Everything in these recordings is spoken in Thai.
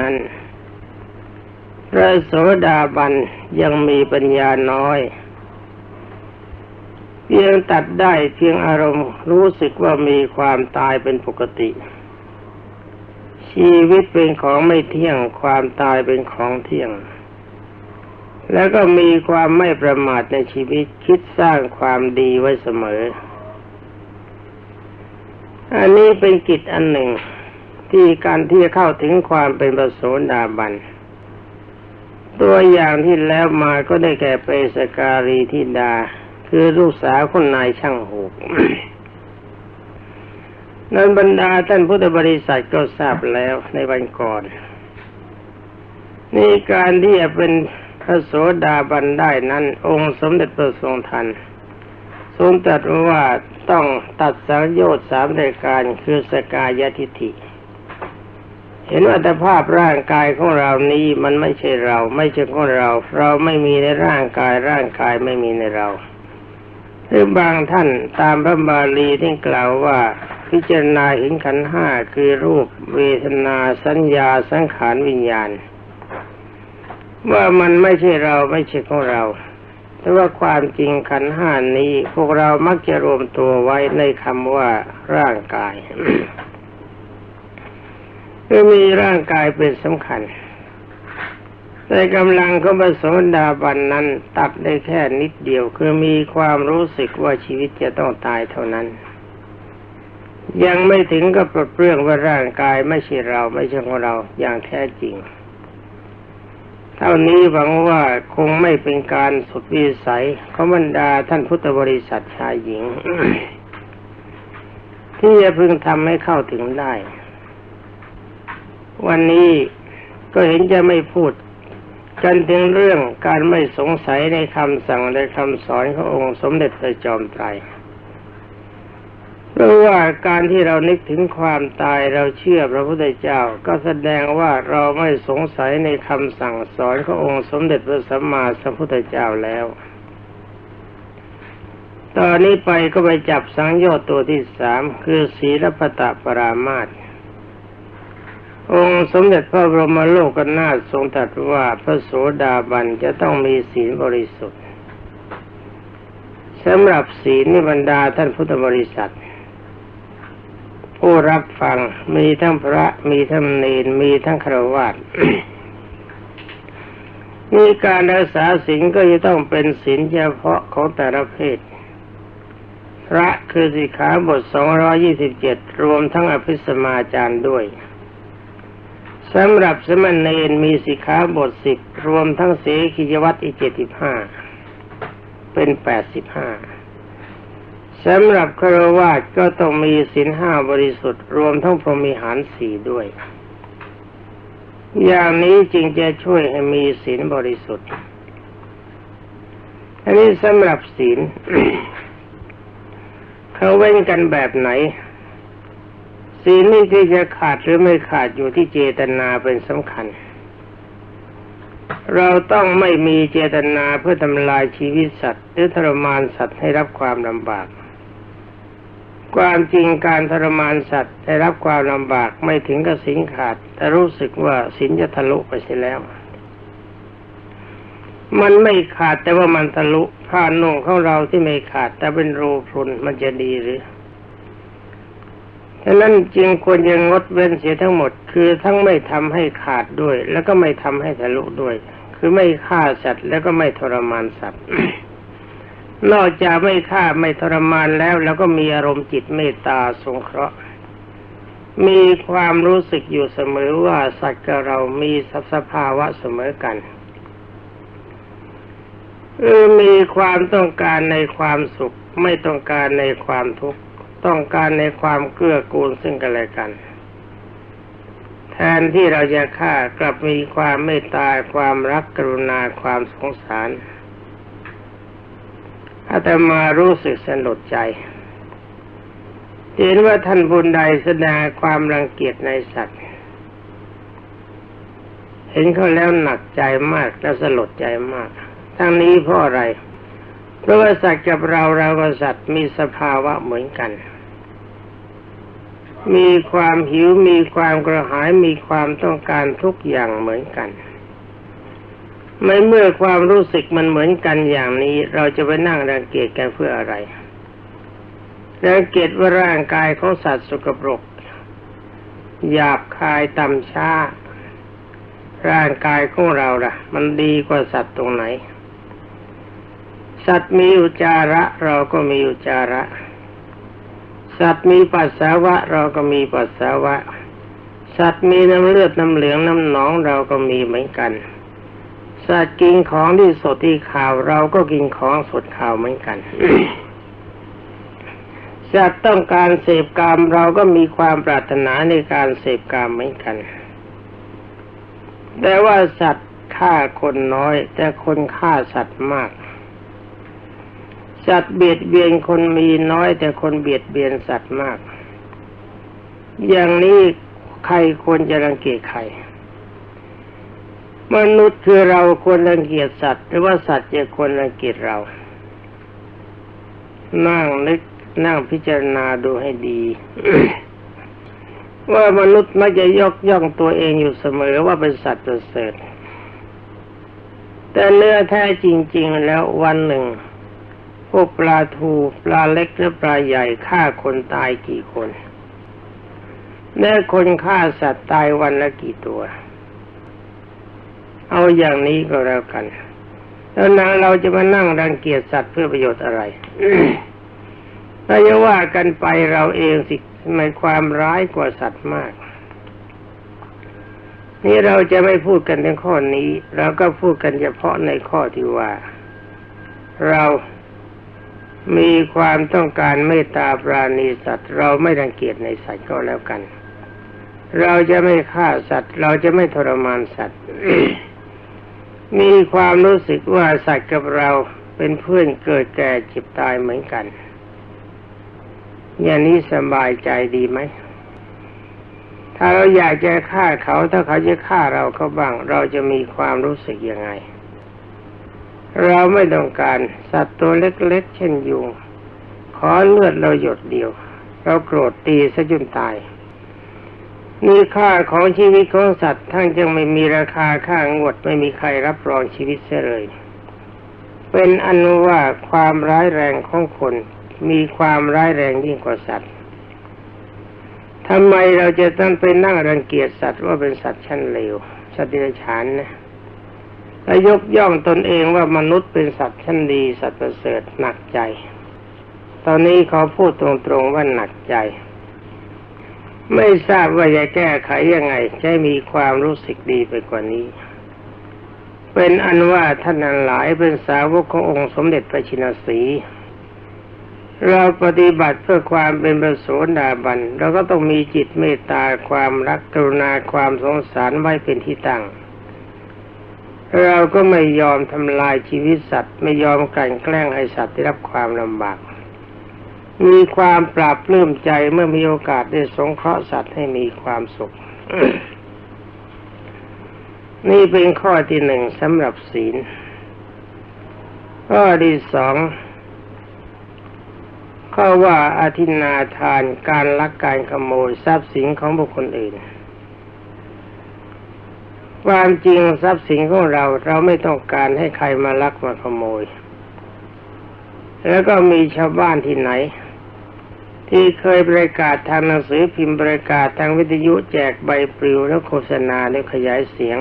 นั้นพระโสดาบันยังมีปัญญาน้อย เพียงตัดได้เพียงอารมณ์รู้สึกว่ามีความตายเป็นปกติ ชีวิตเป็นของไม่เที่ยงความตายเป็นของเที่ยง แล้วก็มีความไม่ประมาทในชีวิตคิดสร้างความดีไว้เสมอ อันนี้เป็นกิจอันหนึ่ง ที่การที่เข้าถึงความเป็นประโสดาบัน ตัวอย่างที่แล้วมาก็ได้แก่เปสการีทิดา คือลูกสาวคนนายช่างหูกนั้นบรรดาท่านพุทธบริษัทก็ทราบแล้วในวันก่อน นี่การที่จะเป็นพระโสดาบันได้นั้น องค์สมเด็จพระทรงทันทรงตรัสว่าต้องตัดสังโยชน์สามรายการคือสกายทิฐิ เห็นอัตภาพร่างกายของเรานี้มันไม่ใช่เรา ไม่ใช่ของเรา เราไม่มีในร่างกายร่างกายไม่มีในเราหรือบางท่านตามพระบาลีที่กล่าวว่า พิจารณาเห็นขันห้าคือรูปเวทนาสัญญาสังขารวิญญาณ ว่ามันไม่ใช่เราไม่ใช่ของเราแต่ว่าความจริงขันห้านี้ พวกเรามักจะรวมตัวไว้ในคำว่าร่างกาย คือมีร่างกายเป็นสำคัญแต่กำลังของพระโสดาบันนั้น ตัดได้แค่นิดเดียว คือมีความรู้สึกว่าชีวิตจะต้องตายเท่านั้น ยังไม่ถึงกับปลดเปลื้องว่าร่างกายไม่ใช่เราไม่ใช่ของเราอย่างแท้จริง เท่านี้หวังว่าคงไม่เป็นการสุดวิสัยของบรรดาท่านพุทธบริษัทชายหญิง ที่จะพึงทำให้เข้าถึงได้ วันนี้ก็เห็นจะไม่พูดกันถึงเรื่องการไม่สงสัยในคำสั่งและคำสอนขององค์สมเด็จพระจอมไตรเพราะว่าการที่เรานึกถึงความตายเราเชื่อพระพุทธเจ้า ก็แสดงว่าเราไม่สงสัยในคำสั่งสอนขององค์สมเด็จพระสัมมาสัมพุทธเจ้าแล้ว ตอนนี้ไปก็ไปจับสังโยชน์ตัวที่สามคือศีลปตะปรามาต องค์สมเด็จพระบรมโลกนาถทรงตรัสว่าพระโสดาบันจะต้องมีศีลบริสุทธิ์สำหรับศีลนิบรรดาท่านพุทธบริษัท ผู้รับฟังมีทั้งพระมีทั้งเนรมีทั้งครวญมีการรักษาศีลก็จะต้องเป็นศีลเฉพาะของแต่ละเพศ พระคือสิขาบทสองร้อยี่สิบเจ็ดรวมทั้งอภิสมาจารย์ด้วย สำหรับสมณเณรมีสิกขาบทสิบรวมทั้งเสขียวัตรอีกเจ็ดสิบห้าเป็นแปดสิบห้าสำหรับครวาสก็ต้องมีศีลห้าบริสุทธิ์ รวมทั้งพรหมิหารสี่ด้วย อย่างนี้จึงจะช่วยให้มีศีลบริสุทธิ์ อันนี้สำหรับศีลเขาเว้นกันแบบไหน ศีลนี่ที่จะขาดหรือไม่ขาดอยู่ที่เจตนาเป็นสำคัญ เราต้องไม่มีเจตนาเพื่อทำลายชีวิตสัตว์ หรือทรมานสัตว์ให้รับความลำบาก ความจริงการทรมานสัตว์ให้รับความลำบากไม่ถึงกับสินขาด แต่รู้สึกว่าสินจะทะลุไปเสียแล้ว มันไม่ขาดแต่ว่ามันทะลุผ้านุ่งของเราที่ไม่ขาด แต่เป็นรูพรุนมันจะดีหรือ ฉะนั้นจึงควรจะงดเว้นเสียทั้งหมด คือทั้งไม่ทำให้ขาดด้วย แล้วก็ไม่ทำให้ทะลุด้วย คือไม่ฆ่าสัตว์ แล้วก็ไม่ทรมานสัตว์ นอกจากไม่ฆ่าไม่ทรมานแล้ว แล้วก็มีอารมณ์จิตเมตตาสงเคราะห์ มีความรู้สึกอยู่เสมอว่าสัตว์กับเรามีสภาวะเสมอกันเออมีความต้องการในความสุขไม่ต้องการในความทุกข์ ต้องการในความเกื้อกูลซึ่งกันและกัน แทนที่เราจะฆ่ากลับมีความเมตตาความรักกรุณาความสงสารอาตมารู้สึกสนุกใจ เห็นว่าท่านบุญใดแสดงความรังเกียจในสัตว์ เห็นเขาแล้วหนักใจมากและสลดใจมาก ทั้งนี้เพราะอะไรเพราะว่าสัตว์กับเราเรากับสัตว์มีสภาวะเหมือนกัน มีความหิวมีความกระหายมีความต้องการทุกอย่างเหมือนกันไม่เมื่อความรู้สึกมันเหมือนกันอย่างนี้ เราจะไปนั่งรังเกียจกันเพื่ออะไรรังเกียจว่าร่างกายของสัตว์สกปรกหยาบคายต่ำช้า ร่างกายของเราล่ะ มันดีกว่าสัตว์ตรงไหน สัตว์มีอุจาระเราก็มีอุจาระ สัตว์มีปัสสาวะ เราก็มีปัสสาวะ สัตว์มีน้ำเลือดน้ำเหลืองน้ำหนองเราก็มีเหมือนกัน สัตว์กินของที่สดที่ข่าวเราก็กินของสดข่าวเหมือนกัน สัตว์ต้องการเสพกามเราก็มีความปรารถนาในการเสพกามเหมือนกัน แต่ว่าสัตว์ฆ่าคนน้อย แต่คนฆ่าสัตว์มาก สัตว์เบียดเบียนคนมีน้อยแต่คนเบียดเบียนสัตว์มาก อย่างนี้ใครควรจะรังเกียจใคร มนุษย์คือเราควรรังเกียจสัตว์ หรือว่าสัตว์จะควรรังเกียจเรา นั่งนึกนั่งพิจารณาดูให้ดี ว่ามนุษย์มักจะยกย่องตัวเองอยู่เสมอว่าเป็นสัตว์ประเสริฐแต่เนื้อแท้จริง ๆ แล้ววันหนึ่ง พวกปลาทูปลาเล็กหรือปลาใหญ่ฆ่าคนตายกี่คนแน่คนฆ่าสัตว์ตายวันละกี่ตัว เอาอย่างนี้ก็แล้วกัน แล้วนางเราจะมานั่งรังเกียจสัตว์เพื่อประโยชน์อะไรถ้าจะว่ากันไปเราเองสิในความร้ายกว่าสัตว์มาก นี่เราจะไม่พูดกันในข้อนี้ เราก็พูดกันเฉพาะในข้อที่ว่า เรา มีความต้องการเมตตาปราณีสัตว์ เราไม่รังเกียจในสัตว์ก็แล้วกัน เราจะไม่ฆ่าสัตว์ เราจะไม่ทรมานสัตว์ มีความรู้สึกว่าสัตว์กับเราเป็นเพื่อนเกิดแก่เจ็บตายเหมือนกัน อย่างนี้สบายใจดีไหม ถ้าเราอยากจะฆ่าเขา ถ้าเขาจะฆ่าเราเขาบ้าง เราจะมีความรู้สึกยังไง เราไม่ต้องการสัตว์ตัวเล็กๆ เช่นยุง ขอเลือดเราหยดเดียว เราโกรธตีซะจนตาย นี่ค่าของชีวิตของสัตว์ทั้งยังไม่มีราคาค่างวดไม่มีใครรับรองชีวิตเสียเลย เป็นอันว่าความร้ายแรงของคนมีความร้ายแรงยิ่งกว่าสัตว์ทำไมเราจะต้องไปนั่งรังเกียจสัตว์ว่าเป็นสัตว์ชั้นเลวสัตว์เดรัจฉานนะ และยกย่องตนเองว่ามนุษย์เป็นสัตว์ชั้นดีสัตว์ประเสริฐหนักใจ ตอนนี้เขาพูดตรงๆว่าหนักใจ ไม่ทราบว่าจะแก้ไขยังไงจะมีความรู้สึกดีไปกว่านี้ เป็นอันว่าท่านนันหลายเป็นสาวกขององค์สมเด็จพระชินสีเราปฏิบัติเพื่อความเป็นประโสดาบันเราก็ต้องมีจิตเมตตาความรักกรุณาความสงสารไว้เป็นที่ตั้ง เราก็ไม่ยอมทำลายชีวิตสัตว์ ไม่ยอมกลั่นแกล้งให้สัตว์ได้รับความลำบาก มีความปราบปลื้มใจเมื่อมีโอกาสได้สงเคราะห์สัตว์ให้มีความสุข นี่เป็นข้อที่หนึ่งสำหรับศีล ข้อที่สองข้อว่าอาทินาทานการลักการขโมยทรัพย์สินของบุคคลอื่น ความจริงทรัพย์สินของเราเราไม่ต้องการให้ใครมาลักมาขโมย แล้วก็มีชาวบ้านที่ไหน ที่เคยประกาศทางหนังสือพิมพ์ประกาศทางวิทยุแจกใบปลิวแล้วโฆษณาแล้วขยายเสียง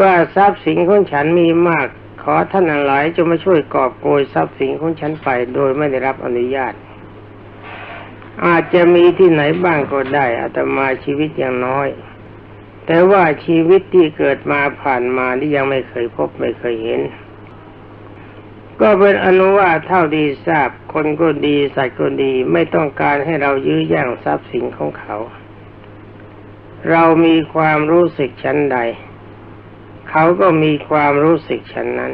ว่าทรัพย์สินของฉันมีมาก ขอท่านหลายจะมาช่วยกอบโกยทรัพย์สินของฉันไปโดยไม่ได้รับอนุญาต อาจจะมีที่ไหนบ้างก็ได้อาตมาชีวิตอยังน้อย แต่ว่าชีวิตที่เกิดมาผ่านมาที่ยังไม่เคยพบไม่เคยเห็น ก็เป็นอนุว่าเท่าดีทราบ คนก็ดีสัตว์ก็ดีไม่ต้องการให้เรายื้อแย่งทรัพย์สินของเขา เรามีความรู้สึกชั้นใด เขาก็มีความรู้สึกฉันนั้น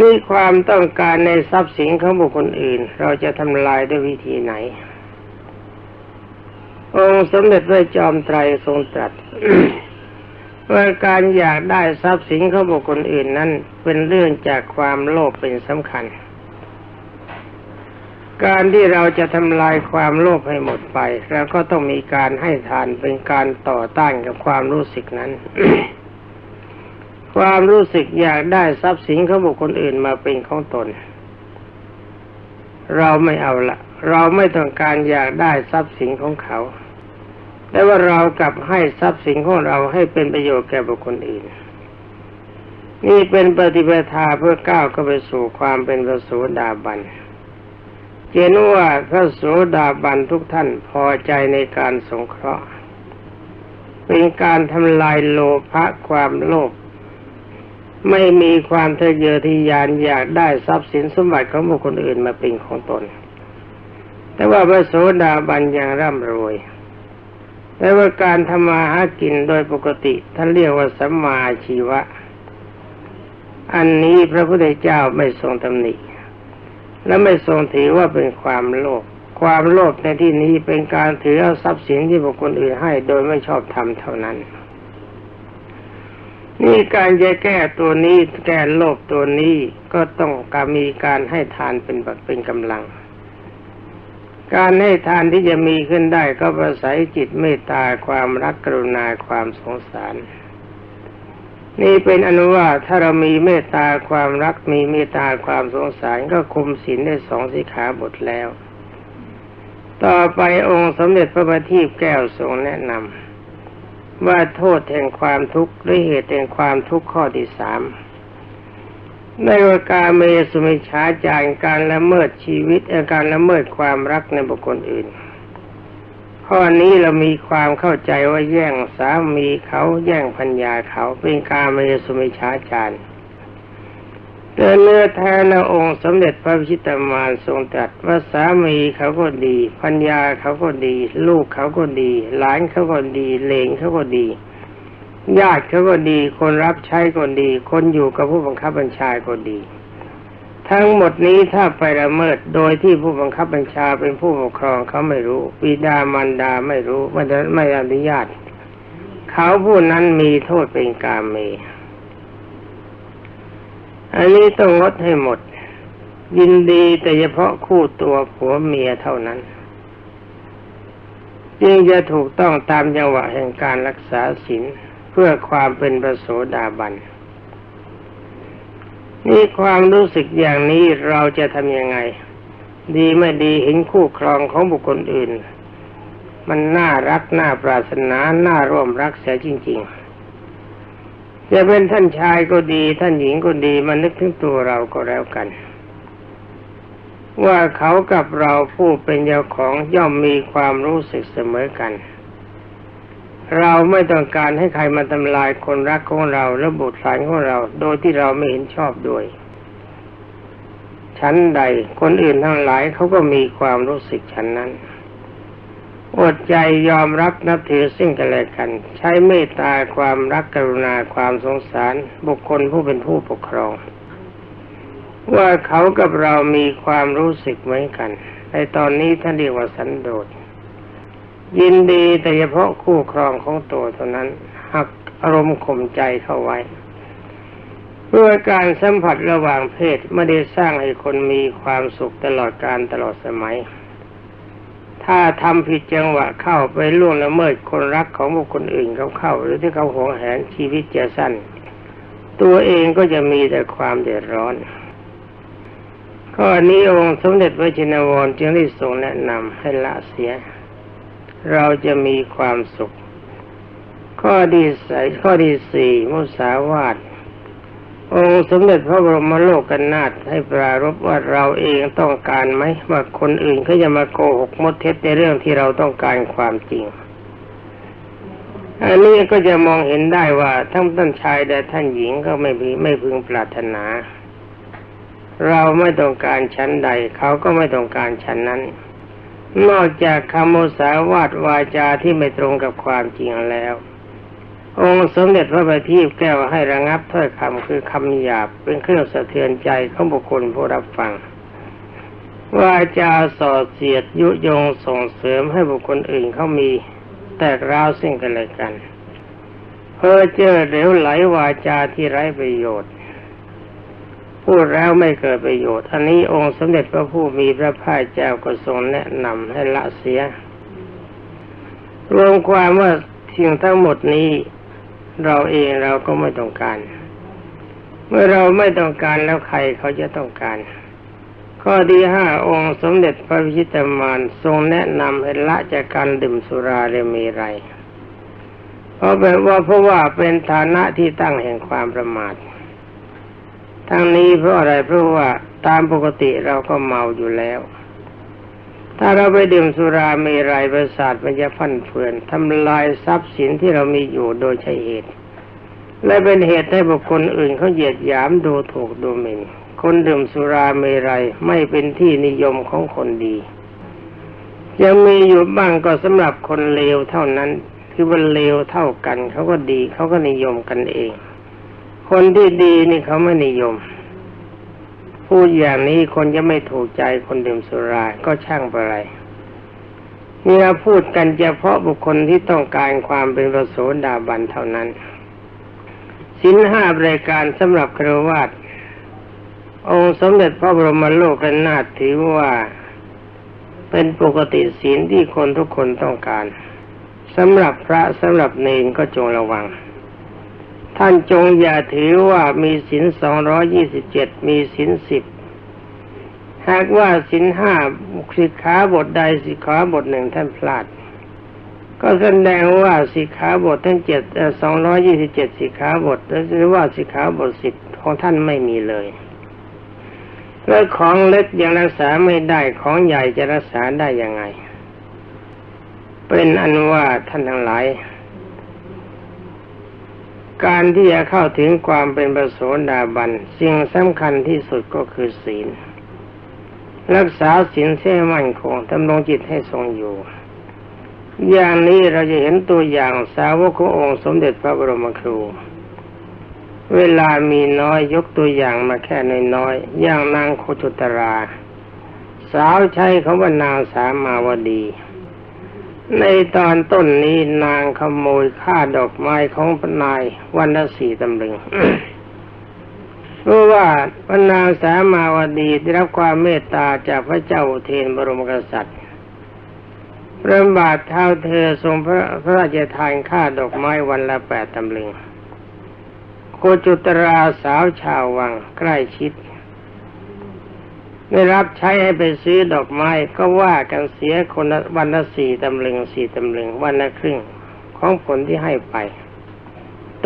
นี่ความต้องการในทรัพย์สินของบุคคลอื่น เราจะทำลายด้วยวิธีไหน องค์สมเด็จพระจอมไตรทรงตรัสว่าการอยากได้ทรัพย์สินของบุคคลอื่นนั้น เป็นเรื่องจากความโลภเป็นสำคัญ การที่เราจะทำลายความโลภให้หมดไปเราก็ต้องมีการให้ทานเป็นการต่อต้านกับความรู้สึกนั้น ความรู้สึกอยากได้ทรัพย์สินของบุคคลอื่นมาเป็นของตน เราไม่เอาละเราไม่ต้องการอยากได้ทรัพย์สินของเขา แต่ว่าเรากลับให้ทรัพย์สินของเราให้เป็นประโยชน์แก่บุคคลอื่น นี่เป็นปฏิปทาเพื่อก้าวเข้าไปสู่ความเป็นพระโสดาบันเจนว่าพระโสดาบันทุกท่านพอใจในการสงเคราะห์ เป็นการทำลายโลภะความโลภไม่มีความทะเยอทะยานอยากได้ทรัพย์สินสมบัติของบุคคลอื่นมาเป็นของตน แต่ว่าพระโสดาบันยังร่ำรวย แต่ว่าการทำมาหากินโดยปกติท่านเรียกว่าสัมมาชีวะ อันนี้พระพุทธเจ้าไม่ทรงตำหนิ และไม่ทรงถือว่าเป็นความโลภความโลภในที่นี้เป็นการถือเอาทรัพย์สินที่บุคคลอื่นให้โดยไม่ชอบทำเท่านั้น นี่การจะแก้ตัวนี้แก้โลภตัวนี้ก็ต้องการมีการให้ทานเป็นเป็นกำลัง การให้ทานที่จะมีขึ้นได้ก็ประสัยจิตเมตตาความรักกรุณาความสงสาร นี่เป็นอนุว่าถ้าเรามีเมตตาความรักมีเมตตาความสงสารก็คุมศีลได้สองสิขาบทแล้ว ต่อไปองค์สมเด็จพระบัณฑิตแก้วทรงแนะนำว่าโทษแห่งความทุกข์หรือเหตุแห่งความทุกข์ข้อที่สาม ในวการเมสุมิชาจารการละเมิดชีวิตการละเมิดความรักในบุคคลอื่น ข้อนี้เรามีความเข้าใจว่าแย่งสามีเขาแย่งพัญญาเขาเป็นการเมสุมิชาจารแต่เนื้อแท้ละองค์สมเด็จพระพิชิตามารทรงตรัสว่าสามีเขาก็ดีพัญญาเขาก็ดี ลูกเขาก็ดี หลานเขาก็ดีเลงเขาก็ดี ญาติเขาก็ดี คนรับใช้ก็ดี คนอยู่กับผู้บังคับบัญชาก็ดี ทั้งหมดนี้ถ้าไปละเมิดโดยที่ผู้บังคับบัญชาเป็นผู้ปกครองเขาไม่รู้บิดามารดาไม่รู้ไม่ไม่อนุญาตเขาผู้นั้นมีโทษเป็นกาเมอันนี้ต้องลดให้หมด ยินดีแต่เฉพาะคู่ตัวผัวเมียเท่านั้นจึงจะถูกต้องตามจังหวะแห่งการรักษาศีล เพื่อความเป็นประโสดาบัน นี่ความรู้สึกอย่างนี้เราจะทำยังไง ดีไม่ดีเห็นคู่ครองของบุคคลอื่น มันน่ารักน่าปรารถนาน่าร่วมรักเสียจริง ๆ จะเป็นท่านชายก็ดี ท่านหญิงก็ดีมันนึกถึงตัวเราก็แล้วกันว่าเขากับเราผู้เป็นเจ้าของย่อมมีความรู้สึกเสมอกัน เราไม่ต้องการให้ใครมาทำลายคนรักของเราและบุตรหลานของเรา โดยที่เราไม่เห็นชอบด้วย ชั้นใดคนอื่นทั้งหลายเขาก็มีความรู้สึกชั้นนั้นอดใจยอมรับนับถือซึ่งกันและกัน ใช้เมตตาความรักกรุณาความสงสาร บุคคลผู้เป็นผู้ปกครอง ว่าเขากับเรามีความรู้สึกเหมือนกัน ในตอนนี้ท่านเรียกว่าสันโดษ ยินดีแต่เฉพาะคู่ครองของตัวเท่านั้นหักอารมณ์ข่มใจเข้าไว้ เพื่อการสัมผัสระหว่างเพศไม่ได้สร้างให้คนมีความสุขตลอดการตลอดสมัย ถ้าทำผิดจังหวะเข้าไปล่วงละเมิดคนรักของบุคคลอื่นเขาเข้า หรือที่เขาหวงแหนชีวิตจะสั้น ตัวเองก็จะมีแต่ความเดือดร้อนข้อนี้องค์สมเด็จพระจินวรจึงได้ทรงแนะนำให้ละเสีย เราจะมีความสุข ข้อดีใสข้อดีสี่มุสาวาทองค์สมเด็จพระบรมโลกกันนาถให้ปรารบว่าเราเองต้องการไหมว่าคนอื่นเขาจะมาโกหกมดเท็จในเรื่องที่เราต้องการความจริง อันนี้ก็จะมองเห็นได้ว่าทั้งท่านชายและท่านหญิงก็ไม่ไม่พึงปรารถนา เราไม่ต้องการชั้นใด เขาก็ไม่ต้องการชั้นนั้น นอกจากคำโมสาวาดวาจาที่ไม่ตรงกับความจริงแล้ว องค์สมเด็จพระบัณฑิตแก้วให้ระงับถ้อยคำคือคำหยาบเป็นเครื่องสะเทือนใจของบุคคลผู้รับฟังวาจาสอดเสียดยุยงส่งเสริมให้บุคคลอื่นเขามีแตกร้าวซึ่งกันและกัน เพ้อเจ้อเหลวไหลวาจาที่ไร้ประโยชน์ พูดแล้วไม่เกิดประโยชน์อันนี้องค์สมเด็จพระผู้มีพระภาคเจ้าก็ทรงแนะนำให้ละเสีย รวมความว่าสิ่งทั้งหมดนี้ เราเองเราก็ไม่ต้องการ เมื่อเราไม่ต้องการแล้วใครเขาจะต้องการ ข้อที่ห้าองค์สมเด็จพระพิชิตมารทรงแนะนำให้ละจากการดื่มสุราเรมีไรเพราะแบบว่าเพราะว่าเป็นฐานะที่ตั้งแห่งความประมาท ทั้งนี้เพราะอะไรเพราะว่าตามปกติเราก็เมาอยู่แล้ว ถ้าเราไปดื่มสุรามรัยประสาทมันจะฟันเฟือนทำลายทรัพย์สินที่เรามีอยู่โดยใช่เหตุ และเป็นเหตุให้บุคคลอื่นเขาเหยียดหยามดูถูกดูหมิ่นคนดื่มสุราเมรัยไม่เป็นที่นิยมของคนดี ยังมีอยู่บ้างก็สำหรับคนเลวเท่านั้น คือว่าเลวเท่ากันเขาก็ดีเขาก็นิยมกันเอง คนที่ดีนี่เขาไม่นิยม พูดอย่างนี้คนจะไม่ถูกใจคนดื่มสุราก็ช่างไปไรนี่เราพูดกันเฉพาะบุคคลที่ต้องการความเป็นประโสดาบันเท่านั้นสินห้าบริการสำหรับครวาตองค์สมเด็จพระบรมโลกนาถถือว่าเป็นปกติศีลที่คนทุกคนต้องการสำหรับพระสำหรับเนรก็จงระวัง ท่านจงอย่าถือว่ามีศีลสองร้อยี่สิบเจ็ดมีศีลสิบหากว่าศีลห้าสิกขาบทใดสิกขาบทหนึ่งท่านพลาด ก็แสดงว่าสิกขาบททั้งเจ็ดสองร้อยี่สิบเจ็ดสิกขาบทหรือว่าสิกขาบทสิบของท่านไม่มีเลยแล้วของเล็กยังรักษาไม่ได้ของใหญ่จะรักษาได้ยังไง เป็นอันว่าท่านทั้งหลาย การที่จะเข้าถึงความเป็นประโสดาบันสิ่งสำคัญที่สุดก็คือศีล รักษาศีลเส้มั่นคงทำลงจิตให้ทรงอยู่ อย่างนี้เราจะเห็นตัวอย่างสาวกขององค์สมเด็จพระบรมครู เวลามีน้อยยกตัวอย่างมาแค่น้อยๆอย่างนางโคจุตรา สาวใช้คำว่านางสามาวดี ในตอนต้นนี้นางขโมยค่าดอกไม้ของพนายวันละสี่ตำลึงเพราะว่าพนางสามาวดีได้รับความเมตตาจากพระเจ้าเทนบรมกษัตริย์พระบาทเท้าเธอทรงพระพระราชทานค่าดอกไม้วันละแปดตำลึงโคจุตราสาวชาววังใกล้ชิด ได้รับใช้ให้ไปซื้อดอกไม้ก็ว่ากันเสียคนวันละสี่ตำลึงสี่ตำลึงวันละครึ่งของผลที่ให้ไป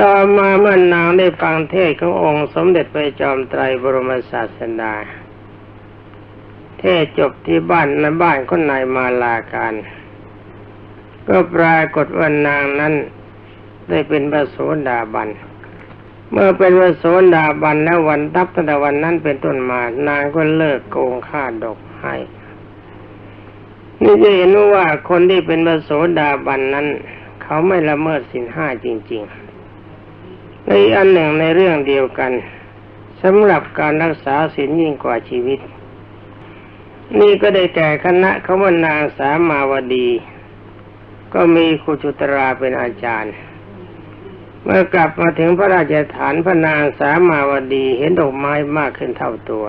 ต่อมาเมื่อนางได้ฟังเทศขององค์สมเด็จพระจอมไตรบรมศาสดา เทศจบที่บ้านในบ้านคนนายมาลาการ ก็ปรากฏว่านางนั้นได้เป็นพระโสดาบัน เมื่อเป็นพระโสดาบันแล้ววันทับตั้งแต่วันนั้นเป็นต้นมานางก็เลิกโกงค่าดอกให้ นี่จะเห็นว่าคนที่เป็นพระโสดาบันนั้น เขาไม่ละเมิดสินห้าจริง ๆ ในอันหนึ่งในเรื่องเดียวกันสำหรับการรักษาศีลยิ่งกว่าชีวิต นี่ก็ได้แก่คณะเขาว่านางสามาวดี ก็มีครูจุตราเป็นอาจารย์ เมื่อกลับมาถึงพระราชฐานพระนางสามาวดีเห็นดอกไม้มากขึ้นเท่าตัว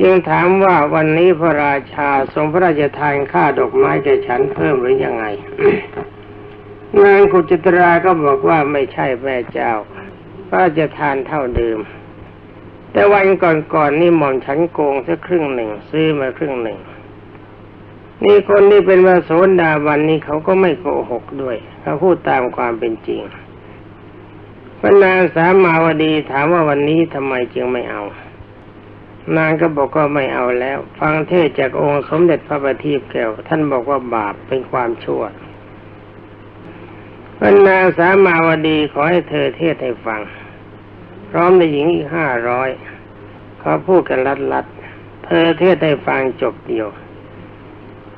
จึงถามว่าวันนี้พระราชาทรงพระราชทานค่าดอกไม้แก่ฉันเพิ่มหรือยังไงนางกุจิตราก็บอกว่าไม่ใช่แม่เจ้าพระราชทานเท่าเดิม แต่วันก่อนๆนี่หม่อมฉันโกงสักครึ่งหนึ่งซื้อมาครึ่งหนึ่งนี่คนที่เป็นพระโสดาบันนี่เขาก็ไม่โกหกด้วยเขาพูดตามความเป็นจริง พระนางสามาวดีถามว่าวันนี้ทำไมจึงไม่เอา นางก็บอกว่าไม่เอาแล้ว ฟังเทศจากองค์สมเด็จพระบัณฑิตแก้ว ท่านบอกว่าบาปเป็นความชั่วพระนางสามาวดีขอให้เธอเทศให้ฟัง พร้อมในหญิงอีกห้าร้อยเขาพูดกันลัดลัดๆเธอเทศให้ฟังจบเดียว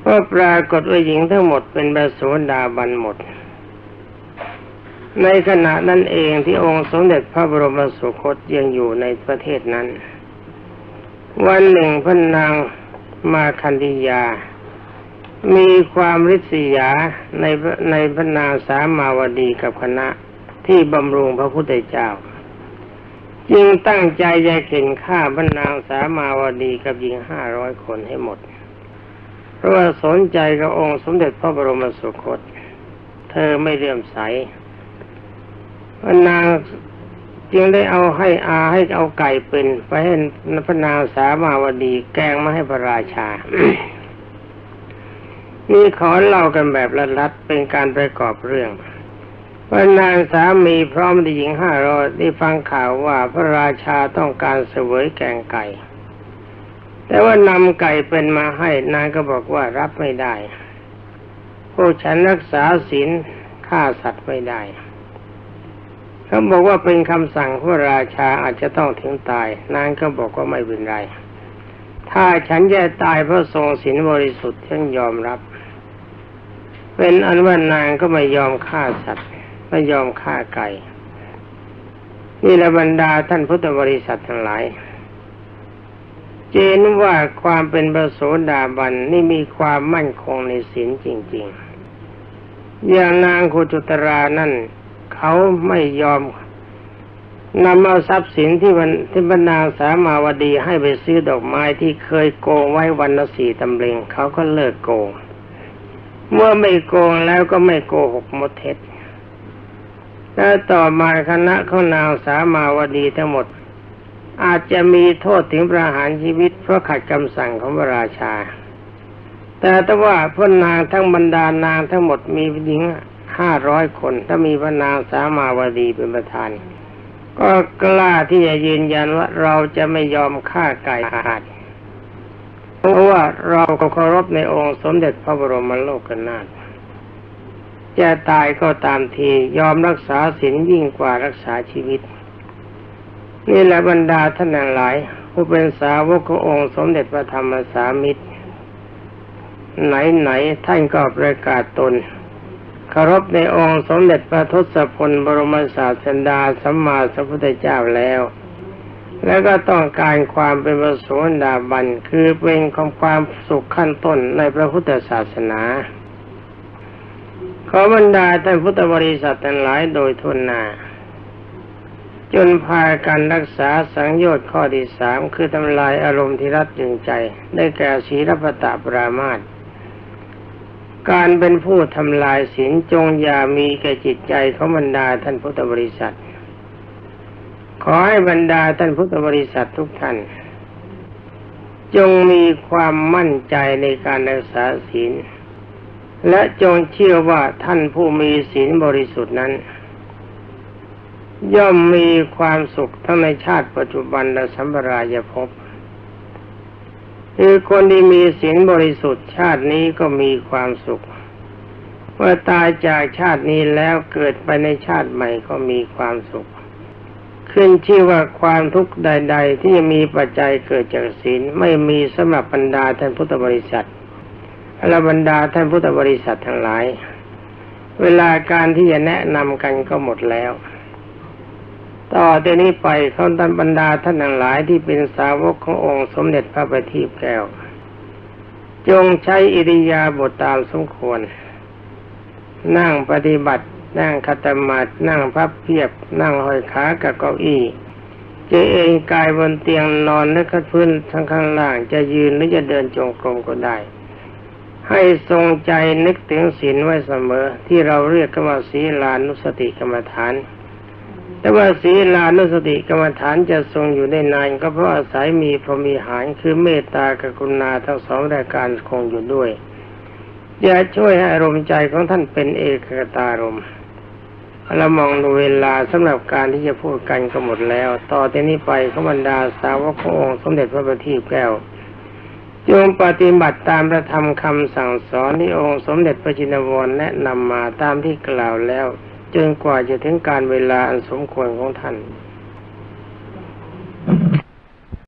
ก็ปรากฏว่าหญิงทั้งหมดเป็นบาโสดาบันหมด ในขณะนั้นเองที่องค์สมเด็จพระบรมสุคตยังอยู่ในประเทศนั้น วันหนึ่งพระนางมาคันธิยา มีความริษยาในในพระนางสามาวดีกับคณะที่บำรุงพระพุทธเจ้า จึงตั้งใจจะเข็นฆ่าบรรนางสามาวดีกับหญิงห้าร้อยคนให้หมด เพราะว่าสนใจกับองค์สมเด็จพระบรมสุคต เธอไม่เลื่อมใส บรรนางจึงได้เอาให้อาให้เอาไก่เป็นไปให้พระนางสามาวดีแกงมาให้พระราชา นี่ขอเล่ากันแบบลัดๆเป็นการประกอบเรื่องว่านางสามีพร้อมด้วยหญิงห้าร้อยได้ฟังข่าวว่าพระราชาต้องการเสวยแกงไก่ แต่ว่านำไก่เป็นมาให้นางก็บอกว่ารับไม่ได้พวกฉันรักษาศีลฆ่าสัตว์ไม่ได้ เขาบอกว่าเป็นคำสั่งพระราชาอาจจะต้องถึงตาย นางก็บอกว่าไม่เป็นไร ถ้าฉันจะตายเพราะทรงศีลบริสุทธิ์ฉันยอมรับ เป็นอันว่านางก็ไม่ยอมฆ่าสัตว์ไม่ยอมฆ่าไก่นี่ละบรรดาท่านพุทธบริษัททั้งหลาย เจนว่าความเป็นประโสดาบันนี่มีความมั่นคงในศีลจริง ๆ อย่างนางโคจุตรานั่น เขาไม่ยอมนำเอาทรัพย์สินที่วันที่บรรนางสามาวดีให้ไปซื้อดอกไม้ที่เคยโกงไว้วันละสี่ตำลึงเขาก็เลิกโกง เมื่อไม่โกงแล้วก็ไม่โกหกมดเท็จแล้วต่อมาคณะของนางสามาวดีทั้งหมด อาจจะมีโทษถึงประหารชีวิตเพราะขัดคำสั่งของพระราชา แต่ถ้าว่าพระนางทั้งบรรดานางทั้งหมดมีหญิง ห้าร้อยคนถ้ามีพระนางสามาวดีเป็นประธาน ก็กล้าที่จะยืนยันว่าเราจะไม่ยอมฆ่าไก่อาหารเพราะว่าเราเคารพในองค์สมเด็จพระบรมโลกนาถจะตายก็ตามทียอมรักษาศีลยิ่งกว่ารักษาชีวิต นี่แหละบรรดาท่านหลาย ผู้เป็นสาวกขององค์สมเด็จพระธรรมสามิตร ไหนไหนท่านก็ประกาศตน คารพในองค์สมเด็จพระทศพลบรมศาสดาสัมมาสัมพุทธเจ้าแล้ว แล้วก็ต้องการความเป็นประโสดาบันคือเป็นของความสุขขั้นต้นในพระพุทธศาสนา ขอบรรดาท่านพุทธบริษัททั้งหลายโดยทุนนาจนพากันรักษาสังโยชน์ข้อที่สามคือทำลายอารมณ์ที่รัดยึงใจ ได้แก่ศีลปตะปรามาต การเป็นผู้ทำลายศีลจงอย่ามีแก่จิตใจของบรรดาท่านพุทธบริษัท ขอให้บรรดาท่านพุทธบริษัททุกท่าน จงมีความมั่นใจในการรักษาศีล และจงเชื่อว่าท่านผู้มีศีลบริสุทธิ์นั้น ย่อมมีความสุขทั้งในชาติปัจจุบันและสัมปรายภพ คือคนที่มีศีลบริสุทธิ์ชาตินี้ก็มีความสุข เมื่อตายจากชาตินี้แล้วเกิดไปในชาติใหม่ก็มีความสุข ขึ้นชื่อว่าความทุกข์ใด ๆ ที่มีปัจจัยเกิดจากศีลไม่มีสำหรับบรรดาท่านพุทธบริษัทและบรรดาท่านพุทธบริษัททั้งหลาย เวลาการที่จะแนะนำกันก็หมดแล้ว ต่อจากนี้ไปเขาท่านบรรดาท่านทั้งหลายที่เป็นสาวกขององค์สมเด็จพระบัณฑิตแก้ว จงใช้อิริยาบถตามสมควร นั่งปฏิบัติ นั่งคัตมาดนั่งพับเพียบ นั่งห้อยขากับเก้าอี้จะเองกายบนเตียงนอนและขัดพื้นทั้งข้างล่างจะยืนหรือจะเดินจงกรมก็ได้ ให้ทรงใจนึกถึงศีลไว้เสมอ ที่เราเรียกกันว่าศีลานุสติกรรมฐาน แต่ว่าศีลานุสติกรรมฐานจะทรงอยู่ได้นานก็เพราะอาศัยมีพรมีหารคือเมตตากรุณาทั้งสองรายการคงอยู่ด้วยจะช่วยให้อารมณ์ใจของท่านเป็นเอกตารมเรามองดูเวลาสำหรับการที่จะพูดกันก็หมดแล้ว ต่อจากนี้ไปขบรรดาสาวกขององค์สมเด็จพระบัณฑิตแก้วจงปฏิบัติตามพระธรรมคำสั่งสอนที่องค์สมเด็จพระจินวรแนะนำมาตามที่กล่าวแล้ว จนกว่าจะถึงการเวลาอันสมควรของท่าน